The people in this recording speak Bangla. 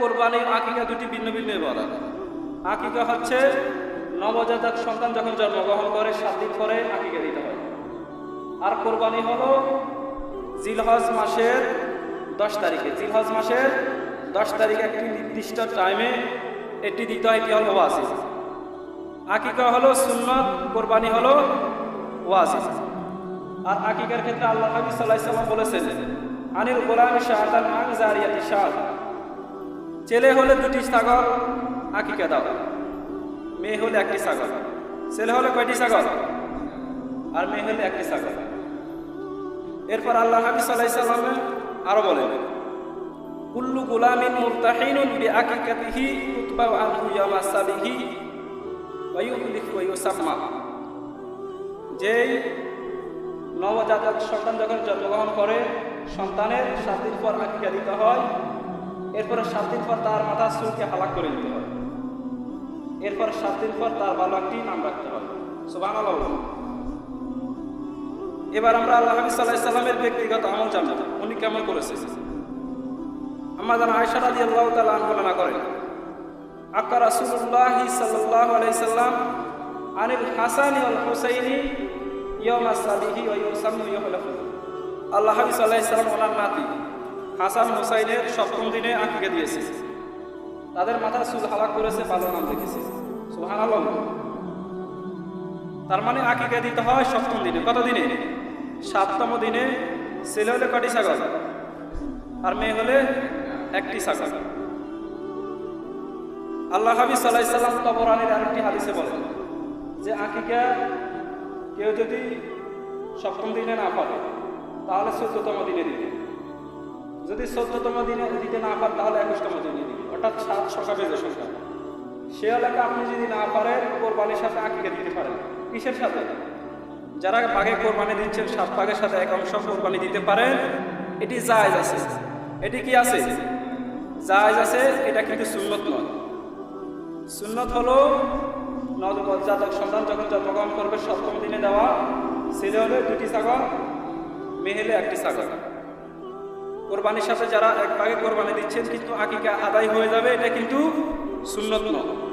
কোরবানি আকিকা দুটি ভিন্ন ভিন্ন ইবাদত আকিকা হচ্ছে নবজাতক সন্তান যখন জন্মগ্রহণ করে, সাত দিন পরে আকিকা দিতে হয়। আর কোরবানি হলো জিলহজ মাসের দশ তারিখে। জিলহজ মাসের দশ তারিখে একটি নির্দিষ্ট টাইমে এটি দিতে হয়, এটি হলো ওয়াসিস আকিকা হলো সুন্নত, কোরবানি হলো ওয়াসিস আর আকিকার ক্ষেত্রে আল্লাহ নবী সাল্লাহ সাল্লাম বলেছেন, আনিল গোলাম শাহাদান আং জারিয়াতি শাহ ছেলে হলে দুটি ছাগল আকিকা দাও। মেয়ে হলে একটি ছাগল। ছেলে হলে কয়টি ছাগল? আর মেয়ে হলে একটি ছাগল। এরপর আল্লাহ নবী সাল্লাহ সাল্লামে আরও বলেন, কুল্লু গুলামিন মুরতাহিনুন বিআকিকাতিহি তুতবা আনহু ইয়ামা সাবিহি ওয়া ইউহলিফ ওয়া ইউসাম্মা। যেই নবজাতক সন্তান যখন জন্মগ্রহণ করে, সন্তানের সাত পর আকিকা দিতে হয় এরপরে সাত দিন পর তার মাথা চুলকে হালাক করে দিতে হয়। এরপর সাত দিন পর তার ভালো একটি নাম রাখতে হয়। সুবাহ এবার আমরা আল্লাহ নবী সাল্লাহ সাল্লামের ব্যক্তিগত আমল জানব। উনি কেমন করেছে? আমরা যেন আয়সা রাজি আল্লাহ তালা আন্দোলনা করেন, আক্কা রাসুল্লাহ সাল্লাহ আলাইসাল্লাম আনিল হাসানি আল হুসাইনি ইয়মা সাবিহি ও ইউসামু আল্লাহ হাবি সাল্লাহ ইসলাম ওনার নাতি। হাসান হুসাইনের সপ্তম দিনে আঁকিকে দিয়েছে। তাদের মাথার চুল হালাক করেছে ভালো নাম দেখেছে তার মানে আকিকা দিতে হয় সপ্তম দিনে। কত দিনে? সাততম দিনে ছেলে হলে কটি ছাগল? আর মেয়ে হলে একটি ছাগল। আল্লাহ হাবি সাল্লাহ সাল্লাম তবরানির আরেকটি হাদিসে বলেন যে, আকিকা কেউ যদি সপ্তম দিনে না পারে, তাহলে চোদ্দতম দিনে দিবে। যদি চোদ্দতম দিনে দিতে না পারে, তাহলে একুশতম দিনে দিবে। অর্থাৎ সাত সকালে যে সংখ্যা। সে এলাকা আপনি যদি না পারেন, কোরবানির সাথে আঁকিকে দিতে পারেন। কিসের সাথে? যারা বাঘে কোরবানি দিচ্ছেন, সাত বাঘের সাথে এক অংশ কোরবানি দিতে পারেন, এটি জায়জ আছে। এটি কি আছে? জায়জ আছে, এটা কিন্তু সুন্নত নয়। সুন্নত হলো নবজাতক সন্তান যখন জন্মগ্রহণ করবে, সপ্তম দিনে দেওয়া ছেলে হলে দুটি ছাগল, মেহেলে একটি ছাগল। কোরবানির সাথে যারা এক ভাগে কোরবানি দিচ্ছেন, কিন্তু আকিকা আদায় হয়ে যাবে, এটা কিন্তু সুন্নত নয়।